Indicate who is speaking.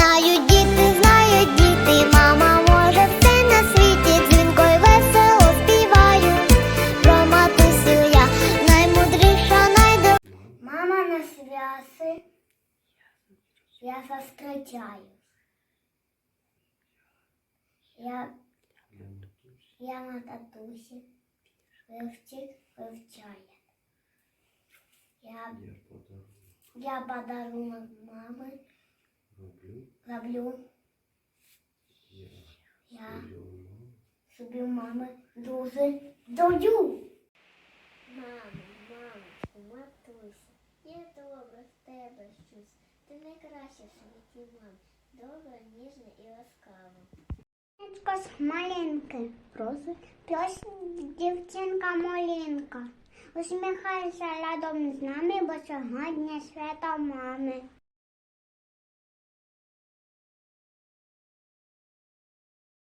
Speaker 1: знають діти, знають діти, мама може все на світі, дзвінко весело співаю. Про матусю я наймудріша, найдо.
Speaker 2: Мама на свяси, я застречаю. Я на татусі вивчик вивчає. Я, я подарунок мами
Speaker 3: роблю.
Speaker 2: роблю. Я Я собі мами дуже даю.
Speaker 1: Мамо, мамочку, матуся, я добре з тебе щось. Ти найкраща в світі мам. Добра, ніжна і ласкава.
Speaker 2: Дівчинка з малинки. Просто пес дівчинка малинка. Усміхайся рядом з нами, бо сьогодні свято мами.